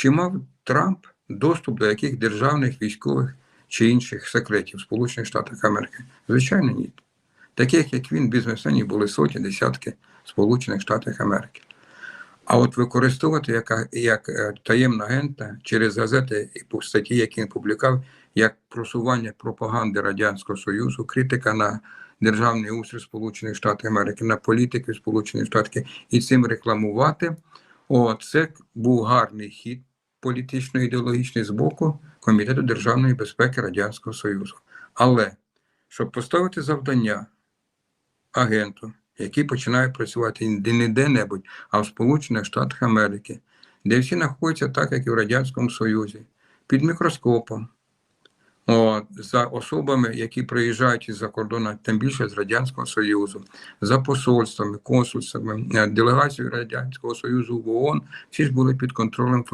Чи мав Трамп доступ до яких державних військових чи інших секретів Сполучених Штатів Америки? Звичайно, ні. Таких, як він, бізнесменів були сотні, десятки Сполучених Штатів Америки. А от використовувати як, як е, таємна агента через газети і статті, які він публікував, як просування пропаганди Радянського Союзу, критика на державний устрій Сполучених Штатів Америки, на політики Сполучених Штатів і цим рекламувати. О, це був гарний хід політично-ідеологічний з боку Комітету державної безпеки Радянського Союзу. Але щоб поставити завдання агенту, який починає працювати не де-небудь, а в Сполучених Штатах Америки, де всі знаходяться так, як і в Радянському Союзі, під мікроскопом, От, за особами, які приїжджають із-за кордону, тим більше з Радянського Союзу, за посольствами, консульствами, е, делегацією Радянського Союзу в ООН, всі ж були під контролем